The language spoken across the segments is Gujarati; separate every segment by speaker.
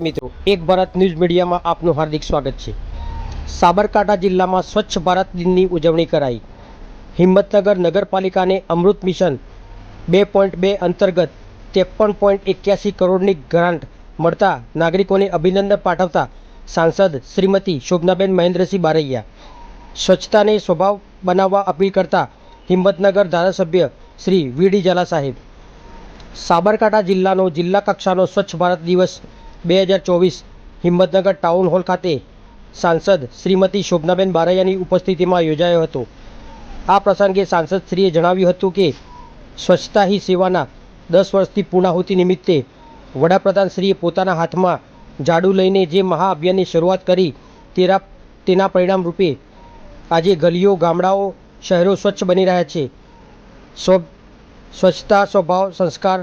Speaker 1: મિત્રો, એક ભારત ન્યૂઝ મીડિયામાં આપનું હાર્દિક સ્વાગત છે. સાબરકાંઠા જિલ્લામાં સ્વચ્છ ભારત દિનની ઉજવણી કરાઈ. હિંમતનગર નગરપાલિકાને અમૃત મિશન બે પોઈન્ટ બે અંતર્ગત ત્રેપન પોઈન્ટ એક્યાસી કરોડની ગ્રાન્ટ મળતા નાગરિકોને અભિનંદન પાઠવતા સાંસદ શ્રીમતી શોભનાબેન મહેન્દ્રસિંહ બારૈયા. સ્વચ્છતાને સ્વભાવ બનાવવા અપીલ કરતા હિંમતનગર ધારાસભ્ય શ્રી વીડી ઝાલા સાહેબ. સાબરકાંઠા જિલ્લાનો જિલ્લા કક્ષાનો સ્વચ્છ ભારત દિવસ બે હજાર ચોવીસ હિંમતનગર ટાઉન હોલ ખાતે સાંસદ શ્રીમતી શોભનાબેન બારૈયાની ઉપસ્થિતિમાં યોજાયો હતો. આ પ્રસંગે સાંસદશ્રીએ જણાવ્યું હતું કે, સ્વચ્છતા હી સેવાના દસ વર્ષથી પૂર્ણાહુતિ નિમિત્તે વડાપ્રધાનશ્રીએ પોતાના હાથમાં ઝાડુ લઈને જે મહાઅભિયાનની શરૂઆત કરી તેરા, તેના પરિણામ રૂપે આજે ગલીઓ, ગામડાઓ, શહેરો સ્વચ્છ બની રહ્યા છે. સ્વ, સ્વચ્છતા સ્વભાવ સંસ્કાર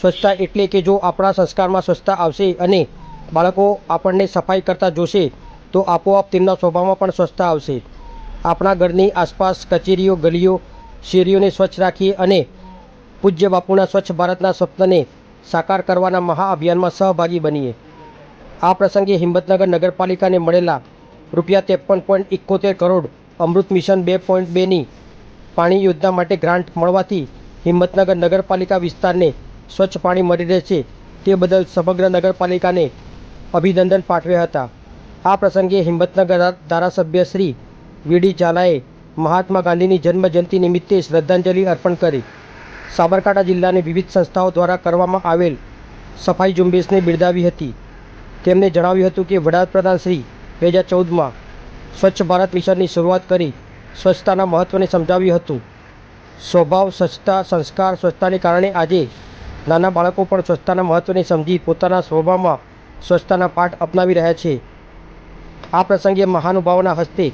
Speaker 1: સ્વચ્છતા એટલે કે જો આપણા સંસ્કારમાં સ્વચ્છતા આવશે અને બાળકો આપણને સફાઈ કરતા જોશે, તો આપોઆપ તેમના સ્વભાવમાં પણ સ્વચ્છતા આવશે. આપણા ઘરની આસપાસ કચેરીઓ, ગલીઓ, શેરીઓને સ્વચ્છ રાખીએ અને પૂજ્ય બાપુના સ્વચ્છ ભારતના સ્વપ્નને સાકાર કરવાના મહાઅભિયાનમાં સહભાગી બનીએ. આ પ્રસંગે હિંમતનગર નગરપાલિકાને મળેલા રૂપિયા ત્રેપન પોઈન્ટ એકોતેર કરોડ અમૃત મિશન બે પોઈન્ટ બેની પાણી યોજના માટે ગ્રાન્ટ મળવાથી હિંમતનગર નગરપાલિકા વિસ્તારને સ્વચ્છ પાણી મળી રહેશે તે બદલ સમગ્ર નગરપાલિકાને અભિનંદન પાઠવ્યા હતા. આ પ્રસંગે હિંમતનગર ધારાસભ્ય શ્રી વીડી ઝાલાએ મહાત્મા ગાંધીની જન્મજયંતિ નિમિત્તે શ્રદ્ધાંજલિ અર્પણ કરી. સાબરકાંઠા જિલ્લાની વિવિધ સંસ્થાઓ દ્વારા કરવામાં આવેલ સફાઈ ઝુંબેશને બિરદાવી હતી. તેમણે જણાવ્યું હતું કે વડાપ્રધાન શ્રી બે હજાર ચૌદમાં સ્વચ્છ ભારત મિશનની શરૂઆત કરી સ્વચ્છતાના મહત્ત્વને સમજાવ્યું હતું. સ્વભાવ, સ્વચ્છતા, સંસ્કાર, સ્વચ્છતાને કારણે આજે નાના બાળકો પણ સ્વચ્છતાના મહત્ત્વને સમજી પોતાના સ્વભાવમાં સ્વચ્છતાના પાઠ અપનાવી રહ્યા છે. આ પ્રસંગે મહાનુભાવોના હસ્તે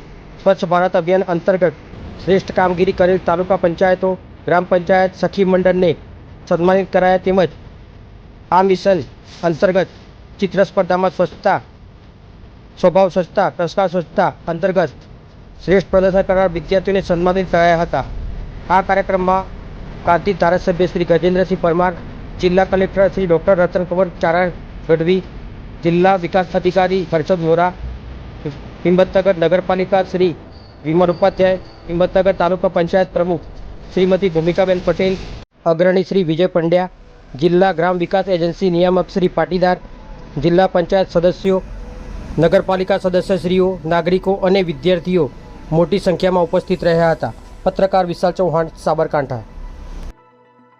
Speaker 1: સ્વચ્છ ભારત અભિયાન અંતર્ગત શ્રેષ્ઠ કામગીરી કરેલ તાલુકા પંચાયતો, ગ્રામ પંચાયત, સખી મંડળને સન્માનિત કરાયા તેમજ આ મિશન અંતર્ગત ચિત્ર સ્પર્ધામાં સ્વચ્છતા, સ્વભાવ સ્વચ્છતા સંસ્કાર સ્વચ્છતા અંતર્ગત શ્રેષ્ઠ પ્રદર્શન કરનાર વિદ્યાર્થીઓને સન્માનિત કરાયા હતા. આ કાર્યક્રમમાં કાંતિ ધારાસભ્ય શ્રી ગજેન્દ્રસિંહ પરમાર જિલ્લા કલેક્ટર શ્રી ડૉક્ટર રતનકુંવર ચારા ગઢવી જિલ્લા વિકાસ અધિકારી હર્ષદ વોરા, હિંમતનગર નગરપાલિકા શ્રી વિમલ ઉપાધ્યાય, હિંમતનગર તાલુકા પંચાયત પ્રમુખ શ્રીમતી ભૂમિકાબેન પટેલ, અગ્રણી શ્રી વિજય પંડ્યા, જિલ્લા ગ્રામ વિકાસ એજન્સી નિયામક શ્રી પાટીદાર, જિલ્લા પંચાયત સદસ્યો, નગરપાલિકા સદસ્યશ્રીઓ, નાગરિકો અને વિદ્યાર્થીઓ મોટી સંખ્યામાં ઉપસ્થિત રહ્યા હતા. પત્રકાર વિશાલ ચૌહાણ, સાબરકાંઠા.